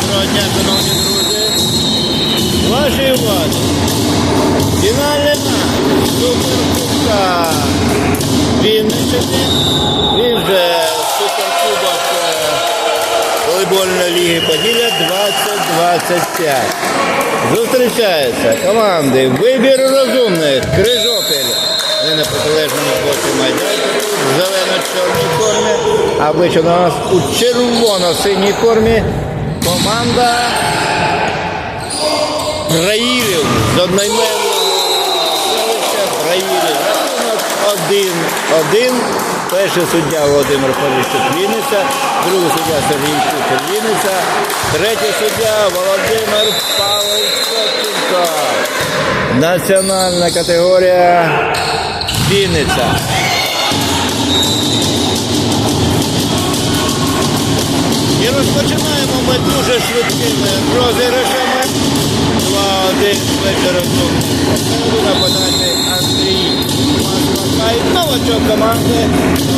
Доброго дня, шановні друзі. Вашій увазі. Фінальний матч Суперкубка Вінниччини. Він же Суперкубок е, волейбольної ліги Поділля 2025. Зустрічаються команди Вибір розумних Крижопіль. Вони на протилежному боці майданчику в зелено-чорній формі. А обличчя у нас у червоно-синій формі команда Раїлів з одноіменного селища Раїлів. Рахунок один-один. Перший суддя Володимир Поліщук Вінниця, другий суддя Сергій Кучер Вінниця, третій суддя Володимир Сотченко. Національна категорія Вінниця. І розпочинаємо ми дуже швидкими розіграшами. 2-1 вечором. Буде подати Андрій Маслакай. Новачок команди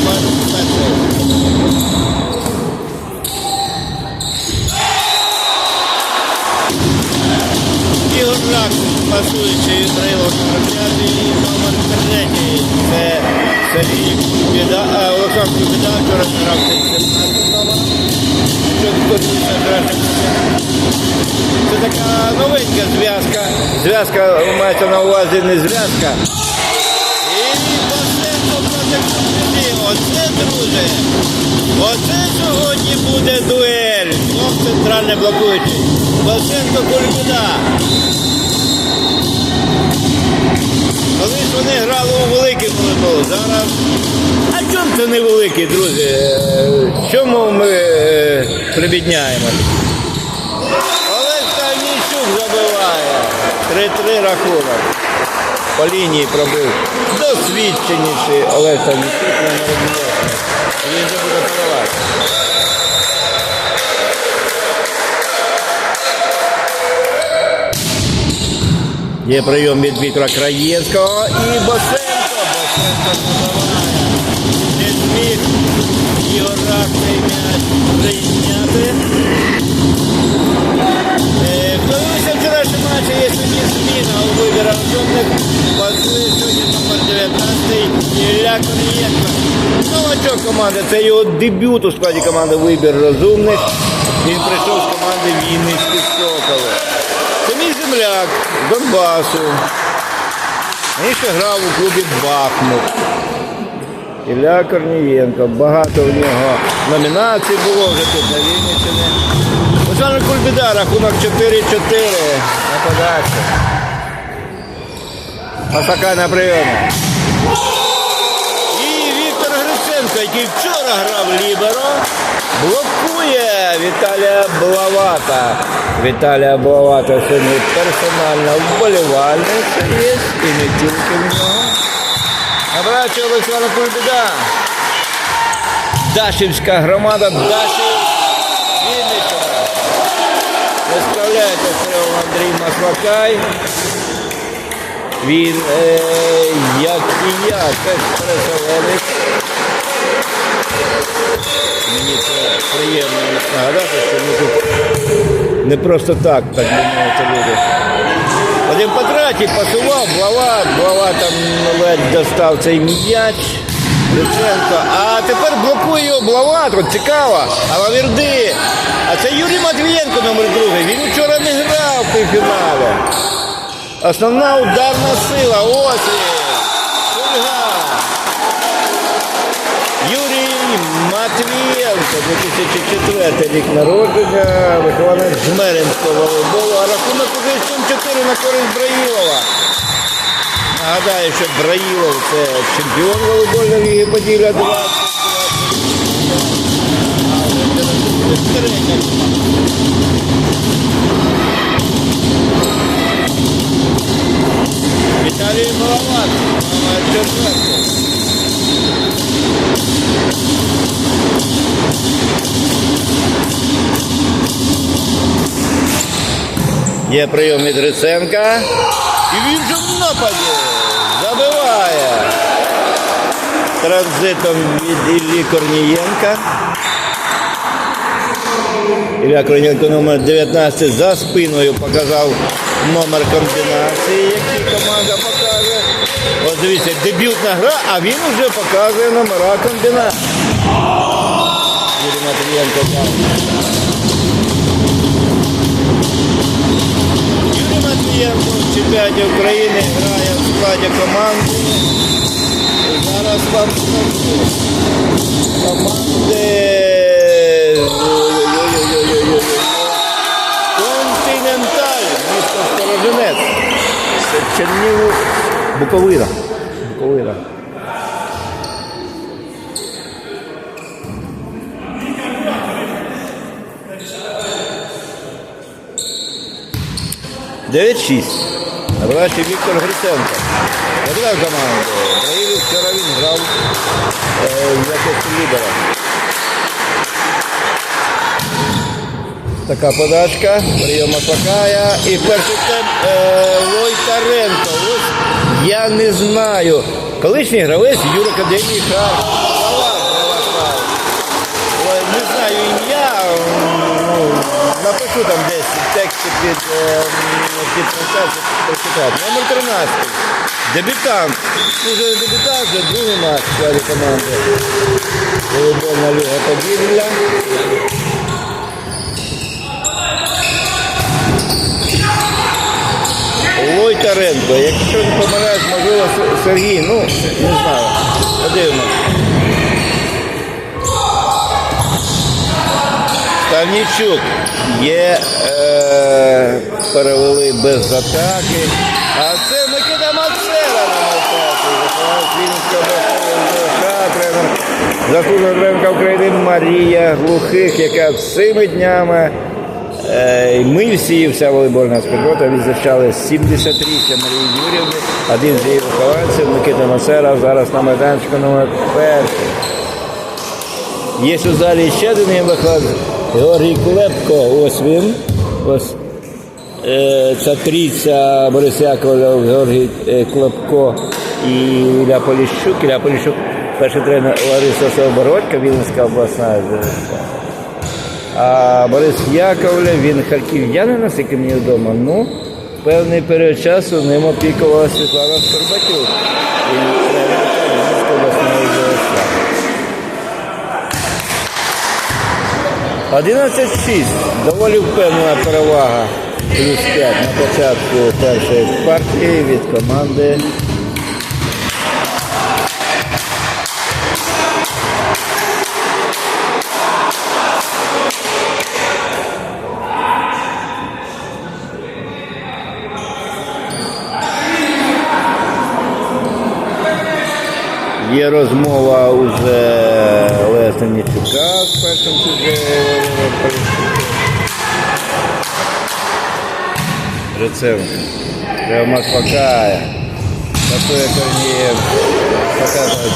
номер перший. Ігор пасуючий 5 і номер 3. Це Сергій Біда, а Олександр Біда вчора грав 17 номер. Що тут краще це така новенька зв'язка. Зв'язка мається на увазі не зв'язка. І. Оце, друже. Оце сьогодні буде дуель. Двох блокуючий. блокуючих. Костенко Кульбіда. Вони грали у великий волейбол. Зараз. А чому це не великий, друзі? Чому ми е, прибідняємося? Олег Ставнійчук забиває. 3-3 рахунок. По лінії пробив. Досвідченіший Олег Ставнійчук. Він вже буде подавати. Є прийом від Віктора Краєвського і Босенко. Босенко. Не зміг Ігора цей. Е, у вибір розумних. Пасує сьогодні номер 19 Ілля Корнієнко. Новачок команди, це його дебют у складі команди Вибір розумних. Він прийшов з команди. Це з Донбасу. Він ще грав у клубі Бахмут. Ілля Корнієнко. Багато в нього номінацій було вже тут на Вінниччині. Олександр Кульбіда, рахунок 4-4 на подачу. Пасака на прийомі. І Віктор Гриценко, який вчора грав Ліберо, блокує Віталія Блавата. Віталія Блавата сьогодні персональна вболівальниця є і не тільки в нього. Набрачу Олександр Кульбіда. Дашівська громада Дашів Вінниччина. Не справляється Андрій Маслакай. Він, е, як і я, теж переселенець. Мені це приємно нагадати, що ми тут не просто так, так мовити, люди. Вадим Патратій пасував, Блава, Блава там ледь достав цей м'яч. Луценко. А тепер блокує його Блава, тут цікаво. А Лаверди. А це Юрій Матвієнко номер другий. Він вчора не грав в півфіналі. Основна ударна сила. Ось. Юрій Матвієнко, 2004 рік народження, вихованець Жмеринського волейболу, а рахунок уже 7-4 на користь Браїлова. Нагадаю, що Браїлов це чемпіон волейбольної ліги Поділля 20. Віталій Є прийом від. І він же в нападі. Забиває. Транзитом від Іллі Корнієнка. Ілля Корнієнко номер 19 за спиною показав номер комбінації, який команда покаже. Ось дивіться, дебютна гра, а він вже показує номера комбінації. Юрій Матвієнко. Юрій в чемпіонаті України грає в складі команди. Зараз вам скажу. Команди. Континенталь, місто Сторожинець. Чернігу Буковина. Буковина. Дев'ять шість. Набравши Віктор Гриценко. Подав команду. Проявив вчора він грав е, якості лідера. Така подачка, прийом Маслакая. І перший темп е, Войтаренко. Ось я не знаю. Колишній гравець Юра Ой, Не знаю ім'я. Ну, напишу там десь під, е, під прочитати. Номер 13. Дебютант. Вже дебютант, вже другий матч складі команди. Волейбольна ліга Поділля. Лойтаренко. Якщо не помиляюсь, можливо, Сергій, ну, не знаю. Подивимось. Ставнічук є, е, перевели без атаки. А це Микита Мацера на. Вихованець Вінницького обласного тренер. України Марія Глухих, яка цими днями е, ми всі, вся волейбольна спільнота відзначали 70-річчя Марії Юрівни. Один з її вихованців, Микита Мацера, зараз на майданчику номер перший. Є у залі ще один виходить. Георгій Кулепко, ось він. Ось е, ця трійця Борис Яковлев, Георгій е, Кулепко і Ілля Поліщук. Ілля Поліщук, перший тренер Лариса Собородька, Вінницька обласна. А Борис Яковлев, він харків'янин, наскільки мені відомо. Ну, певний період часу ним опікувала Світлана Скорбатюк. ЗСК. 11-6. Доволі впевнена перевага. Плюс 5 на початку першої партії від команди. Є розмова уже Леса Нічука з першим суддею. Рецевт. Прямо спокає.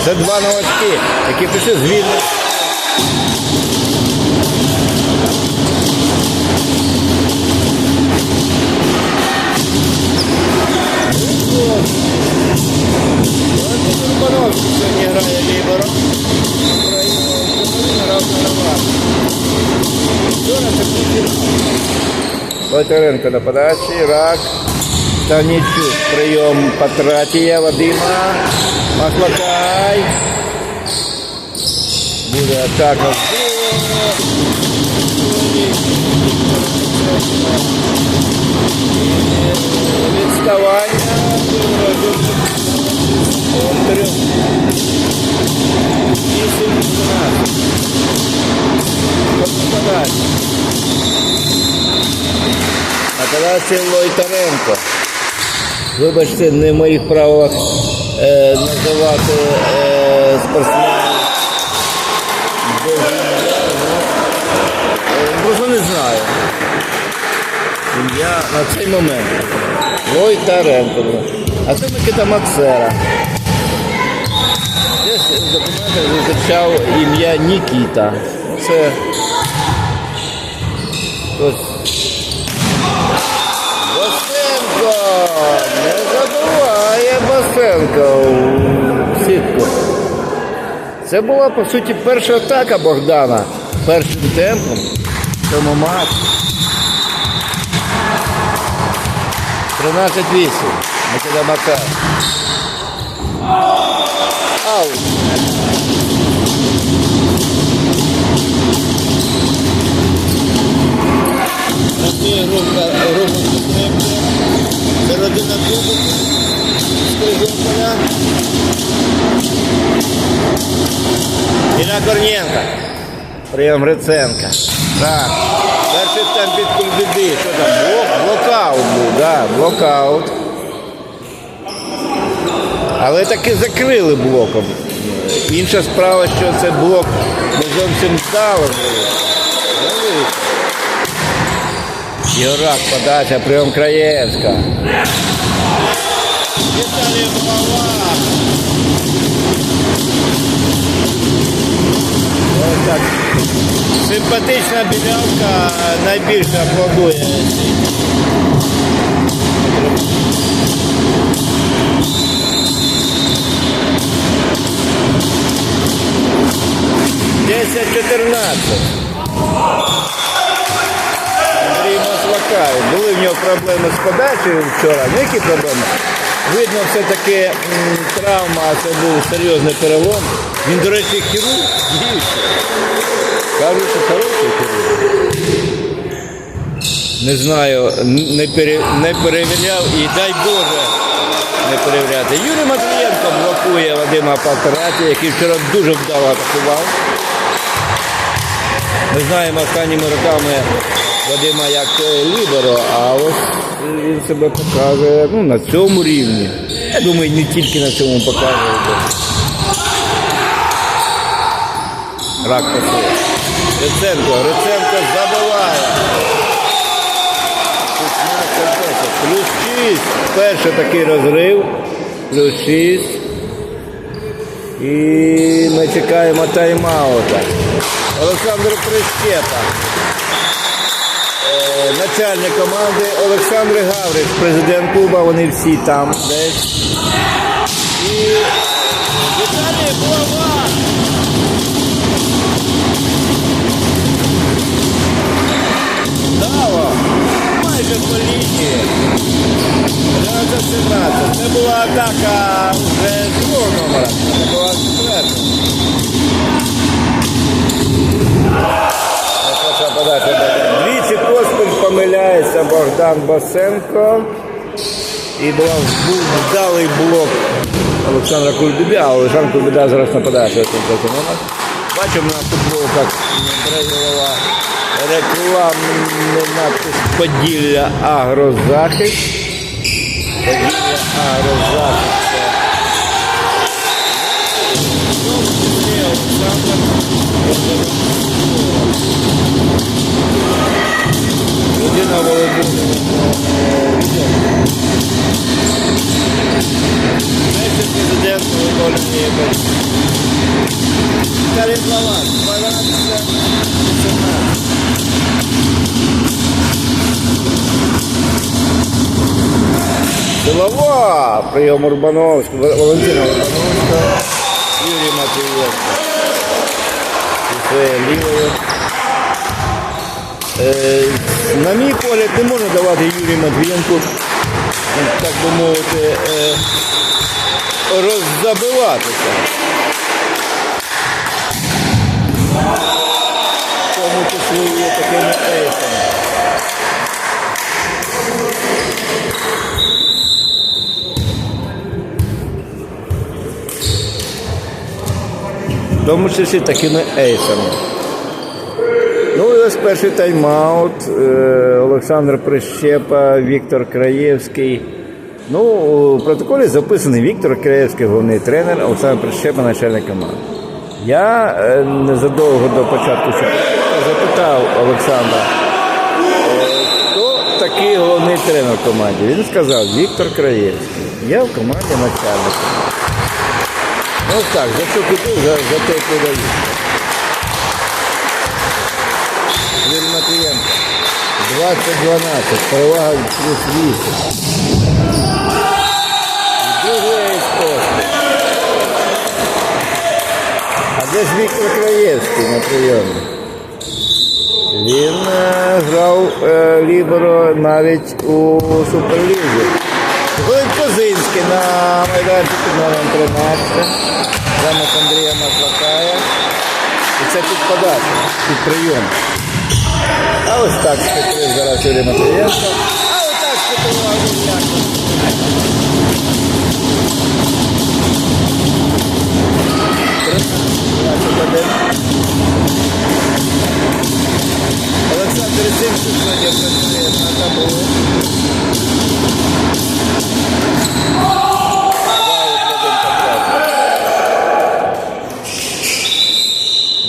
Це два новачки, які пішли з Лойтеренко на подачі, рак. Станічук, прийом Патратія, Вадима, Маслакай. Буде атака. Відставання. Трьох. Вісім, дванадцять. Подача. Операція Лойтаренко. Вибачте, не в моїх правилах е, називати е, спортсменів. ім'я, ну, е, Просто не знаю. Ім'я на цей момент. Лойтаренко. А це Микита Максера. Десь в зустрічав ім'я Нікіта. Це хтось забуває у сітку. Це була, по суті, перша атака Богдана першим темпом. цьому матчі. 13-8. Микита Макар. Аут. Корнієнка. Прийом Гриценка. Так. Перший там під кульбіди. Що там? Блок, блокаут був, да, блокаут. Але таки закрили блоком. Інша справа, що це блок не зовсім вийшло. Єгорак, подача, прийом Краєвська. Віталій Голова. Так. Симпатична білявка найбільше аплодує. Десять чотирнадцять. Андрій Маслакай. Були в нього проблеми з подачею вчора. Ну які проблеми? Видно, все-таки травма, це був серйозний перелом. Він, до речі, хірург діючий. Кажуть, що хороший хірург. Не знаю, не, пере, не перевіряв і дай Боже не перевіряти. Юрій Матвієнко блокує Вадима Палтераті, який вчора дуже вдало атакував. Ми знаємо останніми роками Вадима як е, ліберо, а ось він себе показує ну, на цьому рівні. Я думаю, не тільки на цьому показує. Рак пошов. Риценко, Риценко забиває. 16-10. Плюс 6. Перший такий розрив. Плюс 6. І ми чекаємо тайм-аута. Олександр Прищепа. Е, Начальник команди Олександр Гавриш, президент клуба, вони всі там десь. І Віталій Булава. Дало. Майже по лінії. 11-17. Це була атака вже другого номера. Це була четверта. Хороша подача. Двічі поспіль помиляється Богдан Басенко. І була, був вдалий блок Олександра Кульбіда, а Олександр Кульбіда зараз нападає. Бачимо на футболках Брезилова рекламний надпис Поділля Агрозахист. Поділля Агрозахист. Олександр Людина володіння. Знаєте, президент Анатолій Єбець. Віталій Плаван, 12, 18. Силова, прийом Урбановського, Валентина Урбановська, Юрій Матвієнко. І своєю лівою. Е, на мій погляд, не можна давати Юрію Матвієнку, так би мовити, е, роззабиватися. В тому числі є такими ейсами. В тому числі такими ейсами. Ну ось перший тайм-аут. Е, Олександр Прищепа, Віктор Краєвський. Ну, у протоколі записаний Віктор Краєвський, головний тренер, Олександр Прищепа, начальник команди. Я е, незадовго до початку запитав Олександра, е, хто такий головний тренер в команді. Він сказав Віктор Краєвський. Я в команді начальник. Ось так, за що піду, за, за те подаю. Юрій Матвієнко. 20-12. Перевага плюс 8. Другий поспіль. А де ж Віктор Краєвський на прийомі? Він е, грав е, ліберо навіть у Суперлізі. Виходить Козинський на майданчику номером 13. Замок Андрія Маслакая. І це під подачу, під прийом. А ось так спекли зараз Юрій Матвієнко. А ось так Ілляко. Олександр Зимчук сьогодні працює на табору.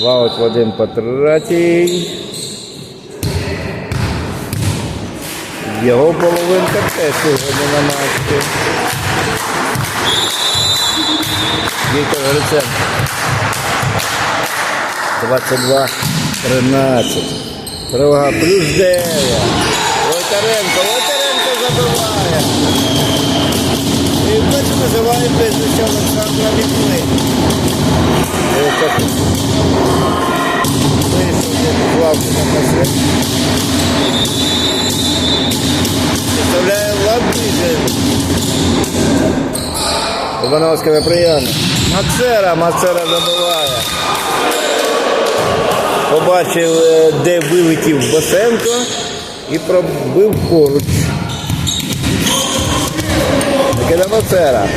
Ваут Вадим Патратій. Його половинка теж сьогодні на матчі. Віктор Гриценко. 22 13. Перевага плюс 9. Войтаренко. Войтаренко забиває. І хоч називають прізвище Олександра так. Вийшов він з на посвят. Представляє Лабіжин. Івановська прийом. Мацера, Мацера забиває. Побачив, е, де вилетів Басенко і пробив поруч. Микита Мацера.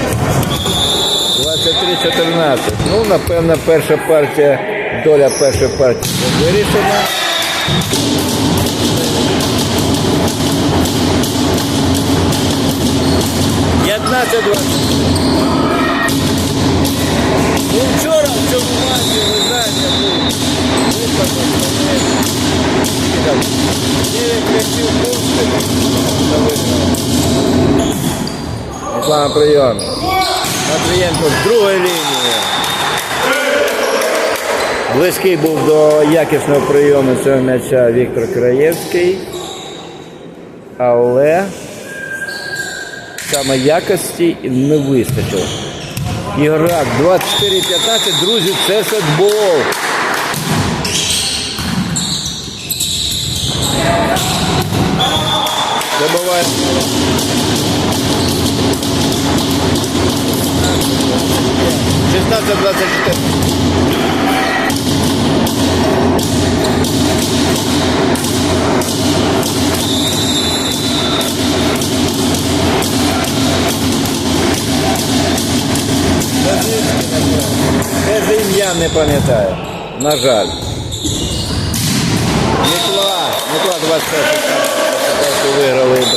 23-14. Ну, напевно, перша партія, доля першої партії вирішена. П'ятнадцять двадцять. Ну, вчора в цьому матчі, ви знаєте, був випадок, коли там, дев'ять м'ячів пустили. Реклама прийом. Матвієнко з другої лінії. Близький був до якісного прийому цього м'яча Віктор Краєвський. Але саме якості не вистачило. Іграк 24-15, друзі, це футбол. Забуває. Шістнадцять двадцять чотири. Теж ім'я не пам'ятаю. На жаль. Микола, Микола 25.